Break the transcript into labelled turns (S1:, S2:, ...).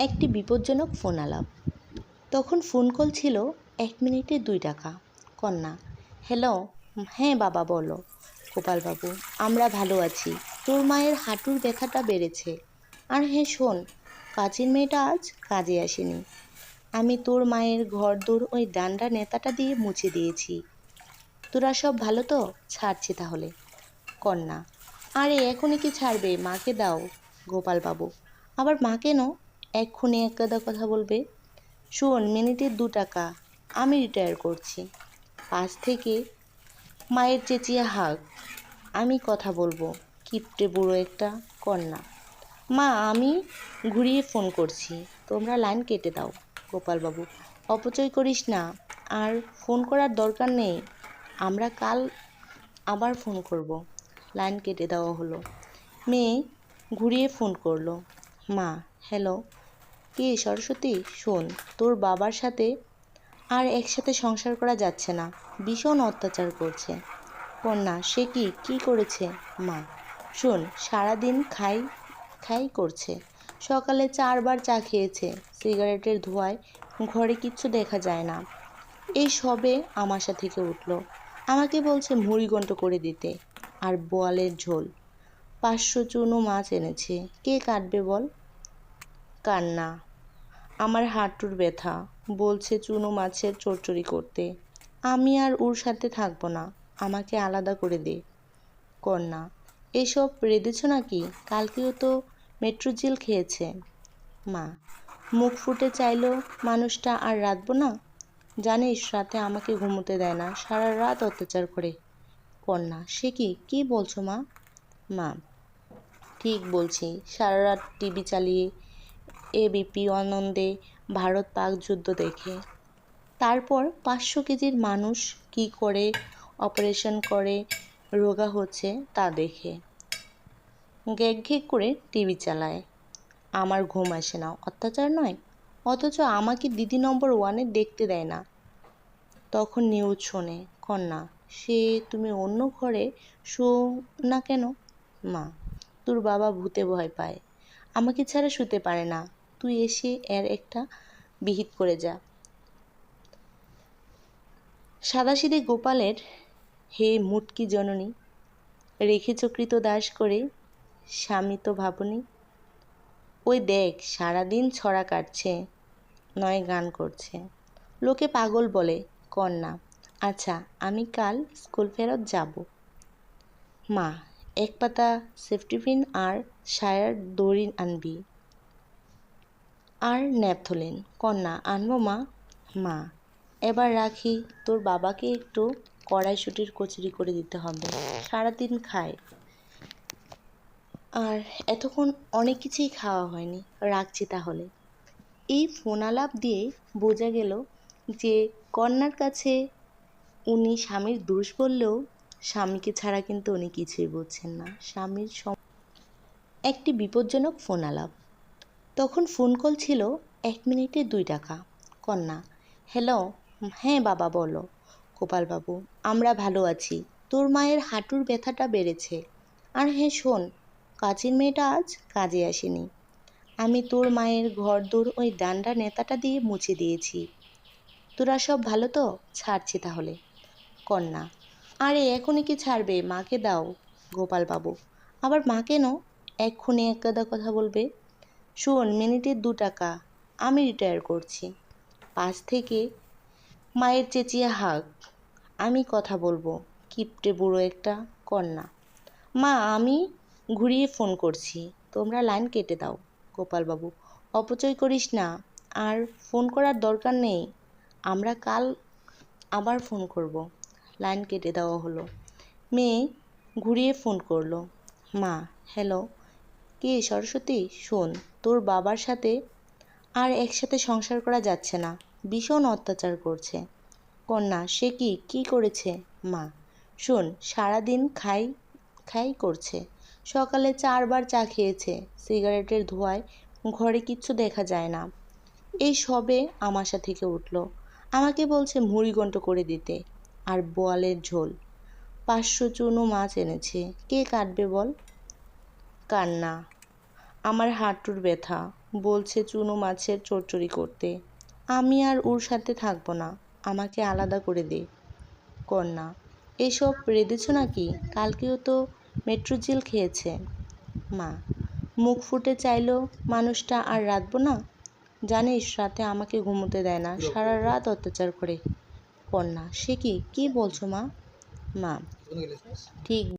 S1: একটি বিপজ্জনক ফোন আলাপ। তখন ফোন কল ছিল এক মিনিটে দুই টাকা। কন্যা, হ্যালো হ্যাঁ বাবা বলো। গোপালবাবু, আমরা ভালো আছি। তোর মায়ের হাঁটুর ব্যথাটা বেড়েছে। আর হ্যাঁ শোন, কাজের মেয়েটা আজ কাজে আসেনি। আমি তোর মায়ের ঘর দূর ওই ডান্ডা নেতাটা দিয়ে মুছে দিয়েছি। তোরা সব ভালো তো? ছাড়ছি তাহলে। কন্যা, আরে এখনই কি ছাড়বে? মাকে দাও। গোপালবাবু, আবার মা কেন? এক্ষুনি এক গাদা কথা বলবে। শোন মিনিটে দু টাকা। আমি রিটায়ার করছি। পাশ থেকে মায়ের চেঁচিয়ে হাক। আমি কথা বলব। কিপটে বুড়ো একটা কন্যা। মা, আমি ঘুরিয়ে ফোন করছি। তোমরা লাইন কেটে দাও, গোপালবাবু। অপচয় করিস না। আর ফোন করার দরকার নেই। আমরা কাল আবার ফোন করব। লাইন কেটে দেওয়া হলো। মেয়ে ঘুরিয়ে ফোন করল। মা হ্যালো কে সরস্বতী, শোন, তোর বাবার সাথে আর একসাথে সংসার করা যাচ্ছে না। ভীষণ অত্যাচার করছে। কন্যা, সে কি কি করেছে? মা, শোন, সারাদিন খাই খাই করছে। সকালে চারবার চা খেয়েছে। সিগারেটের ধোঁয়ায় ঘরে কিচ্ছু দেখা যায় না। এই সবে আমাশা থেকে উঠল? আমাকে বলছে মুড়িঘণ্ট করে দিতে আর বোয়ালের ঝোল। পাঁচশো চুনো মাছ এনেছে। কে কাটবে বল? কান্না। আমার হাঁটুর ব্যথা, বলছে চুনো মাছের চচ্চড়ি করতে। আমি আর ওর সাথে থাকব না, আমাকে আলাদা করে দে। কন্যা, এসব রেঁধেছ নাকি? কালকেও তো মেট্রোজেল খেয়েছে। মা, মুখ ফুটে চাইলো মানুষটা আর রাঁধবো না? জানিস, রাতে আমাকে ঘুমোতে দেয় না, সারা রাত অত্যাচার করে। কন্যা, সে কি? কী বলছো মা? মা, ঠিক বলছি, সারা রাত টিভি চালিয়ে এবিপি আনন্দে ভারত পাক যুদ্ধ দেখে। তারপর পাঁচশো কেজির মানুষ কি করে অপারেশন করে, রোগা হচ্ছে তা দেখে। গ্যাগ ঘেগ করে টিভি চালায়। আমার ঘুম আসে না, অত্যাচার নয়। অথচ আমাকে দিদি নম্বর ওয়ানে দেখতে দেয় না। তখন নিউজ শোনে, কন্যা, সে তুমি অন্য ঘরে শো না কেন? মা, তোর বাবা ভূতে ভয় পায়। আমাকে ছাড়া শুতে পারে না। তুই এসে এর একটা বিহিত করে যা। সাদাসিধে গোপালের, হে মুটকি জননী রেখেছ কৃত দাস করে স্বামী তো ভাবনি, ওই দেখ সারাদিন ছড়া কাটছে, নয় গান করছে। লোকে পাগল বলে, কন্যা আচ্ছা আমি কাল স্কুল ফেরত যাব। মা, এক পাতা সেফটি পিন আর সায়ার দড়ি আনবি। আর ন্যাপথলিন কন্যা, আনব মা মা। এবার রাখি, তোর বাবাকে একটু কড়াইশুটির কচুরি করে দিতে হবে। সারাদিন খায়। আর এতক্ষণ অনেক কিছুই খাওয়া হয়নি। রাখছি তাহলে। এই ফোন আলাপ দিয়ে বোঝা গেল যে কন্যার কাছে উনি স্বামীর দোষ বললেও স্বামীকে ছাড়া কিন্তু উনি কিছুই বলছেন না। স্বামীর সম একটি বিপজ্জনক ফোন আলাপ তখন ফোন কল ছিল এক মিনিটে দুই টাকা। কন্যা হ্যালো হ্যাঁ বাবা বলো। গোপালবাবু, আমরা ভালো আছি। তোর মায়ের হাঁটুর ব্যথাটা বেড়েছে। আর হ্যাঁ শোন, কাজের মেয়েটা আজ কাজে আসেনি। আমি তোর মায়ের ঘর দূর ওই ডান্ডা নেতাটা দিয়ে মুছে দিয়েছি। তোরা সব ভালো তো? ছাড়ছি তাহলে। কন্যা, আরে এখনই কি ছাড়বে? মাকে দাও। গোপালবাবু, আবার মা কেন? এক্ষুনি এক কথা বলবে। শোন মিনিটে দু টাকা। আমি রিটায়ার করছি। পাশ থেকে মায়ের চেঁচিয়ে হাক। আমি কথা বলব, কিপটে বুড়ো একটা কন্যা। মা, আমি ঘুরিয়ে ফোন করছি। তোমরা লাইন কেটে দাও, গোপালবাবু। অপচয় করিস না। আর ফোন করার দরকার নেই। আমরা কাল আবার ফোন করব। লাইন কেটে দেওয়া হলো। মেয়ে ঘুরিয়ে ফোন করল। মা হ্যালো কে সরস্বতী? শোন, তোর বাবার সাথে আর একসাথে সংসার করা যাচ্ছে না। ভীষণ অত্যাচার করছে। কন্যা, সে কি? কি করেছে? মা, শোন, সারাদিন খাই খাই করছে। সকালে চারবার চা খেয়েছে। সিগারেটের ধোঁয়ায় ঘরে কিচ্ছু দেখা যায় না। এই সবে আমাশা থেকে উঠল। আমাকে বলছে মুড়িঘণ্ট করে দিতে। আর বোয়ালের ঝোল। পাঁচশো চুনো মাছ এনেছে। কে কাটবে বল? কান্না। আমার হাঁটুর ব্যথা, বলছে চুনো মাছের চচ্চড়ি করতে। আমি আর ওর সাথে থাকব না, আমাকে আলাদা করে দে। কন্যা, এসব রেঁধেছ নাকি? কালকেও তো মেট্রোজেল খেয়েছে। মা, মুখ ফুটে চাইলেও মানুষটা আর রাখব না? জানিস, রাতে আমাকে ঘুমোতে দেয় না, সারা রাত অত্যাচার করে। কন্যা, সে কি? কী বলছো মা? মা, ঠিক